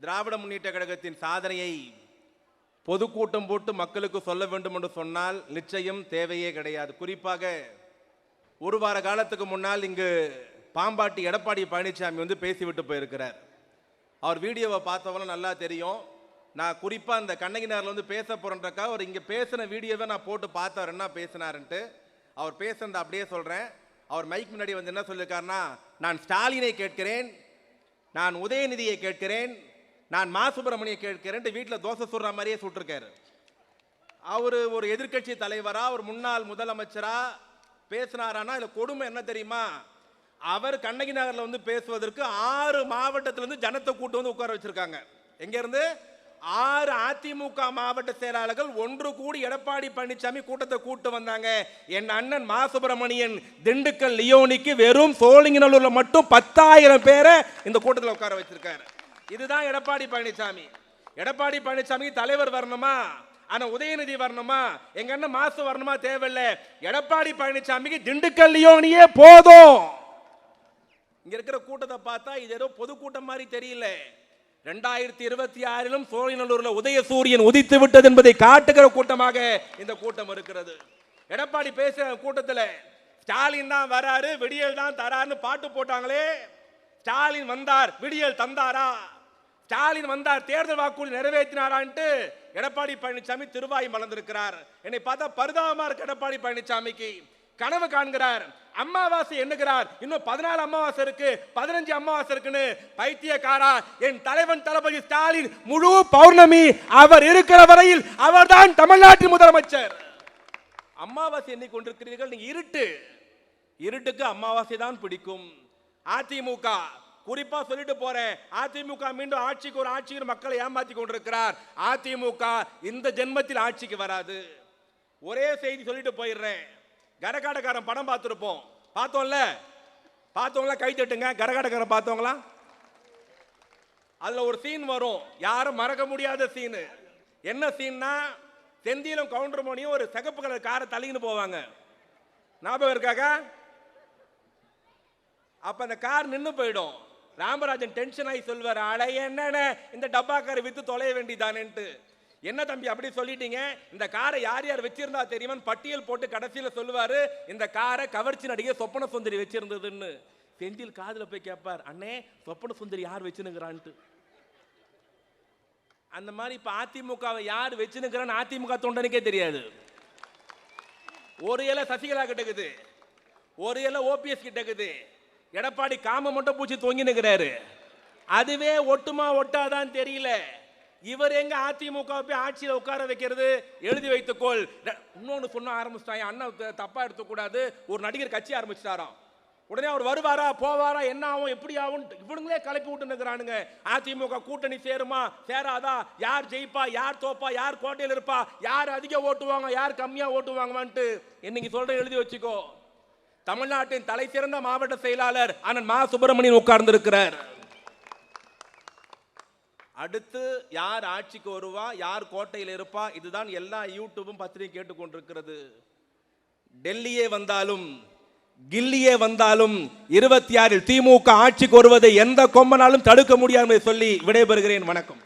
திராவிட முன்னேற்ற கழகத்தின் சாதனையை பொதுக்கூட்டம் போட்டு மக்களுக்கு சொல்ல வேண்டும் என்று சொன்னால் நிச்சயம் தேவையே கிடையாது. குறிப்பாக ஒரு வார காலத்துக்கு முன்னால் இங்கு பாம்பாட்டி எடப்பாடி பழனிசாமி வந்து பேசிவிட்டு போயிருக்கிறார். அவர் வீடியோவை பார்த்தவங்களும் நல்லா தெரியும். நான் குறிப்பாக இந்த கண்ணகி நகரில் வந்து பேச போகிறேன்றக்கா அவர் இங்கே பேசின வீடியோவை நான் போட்டு பார்த்தவர் என்ன பேசினாருன்ட்டு அவர் பேசுனதை அப்படியே சொல்கிறேன் அவர் மைக் முன்னாடி வந்து என்ன சொல்லியிருக்காருன்னா நான் ஸ்டாலினை கேட்கிறேன் நான் உதயநிதியை கேட்கிறேன் நான் மா சுப்பிரமணியை கேட்கிறேன் வீட்டில் தோசை சுடுற மாதிரியே சுட்டிருக்காரு. அவர் ஒரு எதிர்க்கட்சி தலைவரா ஒரு முன்னாள் முதலமைச்சரா பேசினாரானா இதில் கொடுமை என்ன தெரியுமா? அவர் கண்ணகி நகரில் வந்து பேசுவதற்கு ஆறு மாவட்டத்திலேருந்து ஜனத்தை கூட்டு வந்து உட்கார வச்சுருக்காங்க. எங்கேருந்து? ஆறு அதிமுக மாவட்ட செயலாளர்கள் ஒன்று கூடி எடப்பாடி பழனிசாமி கூட்டத்தை கூட்டு வந்தாங்க. என் அண்ணன் மா சுப்பிரமணியன் திண்டுக்கல் லியோனிக்கு வெறும் சோழிங்கநல்லூரில் மட்டும் பத்தாயிரம் பேரை இந்த கூட்டத்தில் உட்கார வச்சிருக்காரு. இதுதான் எடப்பாடி பழனிசாமி. எடப்பாடி பழனிசாமி தலைவர் வரணுமா? ஆனா உதயநிதி வரணுமா? எங்க அண்ணன் மாசு வரணுமா? தேவையில்லை. எடப்பாடி பழனிசாமிக்கு திண்டுக்கல் லியோனியே போதும். இங்க இருக்கிற கூட்டத்தை பார்த்தா இது ஏதோ பொதுக்கூட்டம் மாதிரி தெரியல. ரெண்டாயிரத்தி இருபத்தி ஆறிலும் சோழிநல்லூர்ல உதயசூரியன் உதித்து விட்டது என்பதை காட்டுகிற கூட்டமாக இந்த கூட்டம் இருக்கிறது. எடப்பாடி பேசுற கூட்டத்தில் ஸ்டாலின் தான் வராரு விடியல் தான் தராருன்னு பாட்டு போட்டாங்களே. ஸ்டாலின் வந்தார் விடியல் தந்தாரா? ஸ்டாலின் வந்தார் தேர்தல் வாக்குறுதி நிறைவேற்றினாரான்ட்டு எடப்பாடி பழனிசாமி திருவாய் மலர்ந்திருக்கிறார். என்னை பார்த்தா பரிதாபமா இருக்கு எடப்பாடி பழனிசாமிக்கு. கனவு காண்கிறார். அமாவாசை எண்ணுகிறார். இன்னும் பதினாலு அமாவாசை இருக்கு. பதினஞ்சு அமாவாசை இருக்குன்னு பைத்தியக்காரா. என் தலைவன் தளபதி ஸ்டாலின் முழு பௌர்ணமி அவர் இருக்கிற வரையில் அவர்தான் தமிழ்நாட்டின் முதலமைச்சர். அமாவாசை எண்ணிக்கொண்டிருக்கிறீர்கள் நீங்க இருட்டு. இருட்டுக்கு அமாவாசை தான் பிடிக்கும். அதிமுக குறிப்பா சொல்லிட்டு போறேன். அதிமுக மீண்டும் ஆட்சிக்கு ஒரு ஆட்சிக்கு மக்களை ஏமாத்தி கொண்டிருக்கிறார். அதிமுக இந்த ஜென்மத்தில் ஆட்சிக்கு வராது. ஒரே செய்தி சொல்லிட்டு போயிடுறேன். கரகாடக்காரன் படம் பார்த்துருப்போம். பார்த்தோம்ல? பார்த்தவங்களா கை தட்டுங்க. கரகாடக்காரன் பார்த்தவங்களா அதுல ஒரு சீன் வரும். யாரும் மறக்க முடியாத சீனு என்ன சீன்னா செந்திலும் கவுண்டர் மணியும் ஒரு சிகப்பு கலர் காரை தள்ளிக்கின்னு போவாங்க. ஞாபகம் இருக்காக்கா? அப்போ அந்த கார் நின்று போயிடும். ராமராஜன் டென்ஷன் ஆகி சொல்வார் அட என்னண்ணே இந்த டப்பாக்காரை விற்று தொலைய வேண்டியதானேன்ட்டு என்ன தம்பி அப்படி சொல்லிட்டீங்க? இந்த காரை யார் யார் வச்சிருந்தா தெரியுமான்னு பட்டியல் போட்டு கடைசியில் சொல்லுவார் இந்த காரை கவர்ச்சி நடிகை சொப்பன சுந்தரி வச்சிருந்ததுன்னு. செந்தில் காதில் போய் கேட்பார் அண்ணே சொப்பன சுந்தரி யார் வச்சுனுங்கிறான்ட்டு அந்த மாதிரி இப்போ அதிமுகவை யார் வச்சுனுங்கிறான்னு அதிமுக தொண்டனுக்கே தெரியாது. ஒரு இலை சசிகலா கிட்டக்குது. ஒரு இலை ஓபிஎஸ் கிட்டக்குது. எடப்பாடி காம மட்டும் பூச்சி தொங்கி நிற்கிறாரு அதுவே ஒட்டுமா ஒட்டாதான் தெரியல. இவர் எங்க அதிமுக போய் ஆட்சியில் உட்கார வைக்கிறது? எழுதி வைத்துக்கோள். இன்னொன்று இன்னொன்னு சொன்ன ஆரம்பிச்சிட்டாங்க அண்ணன் தப்பா எடுத்துக்கூடாது. ஒரு நடிகர் கட்சி ஆரம்பிச்சிட்டாராம். உடனே அவர் வருவாரா போவாரா என்ன ஆகும் எப்படி ஆகும் இவனுங்களே கலப்பி விட்டு நிற்கிறானுங்க அதிமுக கூட்டணி சேருமா சேராதா? யார் ஜெயிப்பா யார் தோப்பா யார் கோட்டையில் இருப்பா? யார் அதிக ஓட்டுவாங்க யார் கம்மியாக ஓட்டுவாங்கன்ட்டு இன்னைக்கு சொல்கிறேன் எழுதி வச்சுக்கோ. தமிழ்நாட்டின் தலை சிறந்த மாவட்ட செயலாளர் அண்ணன் மா. சுப்பிரமணியன் உட்கார்ந்திருக்கிறார். அடுத்து யார் ஆட்சிக்கு வருவா யார் கோட்டையில் இருப்பா இதுதான் எல்லா யூடியூபும் பத்திரிகை கேட்டுக்கொண்டிருக்கிறது. டெல்லியே வந்தாலும் கில்லியே வந்தாலும் இருபத்தி ஆறில் திமுக ஆட்சிக்கு வருவதை எந்த கொம்பனாலும் தடுக்க முடியாது சொல்லி விடைபெறுகிறேன். வணக்கம்.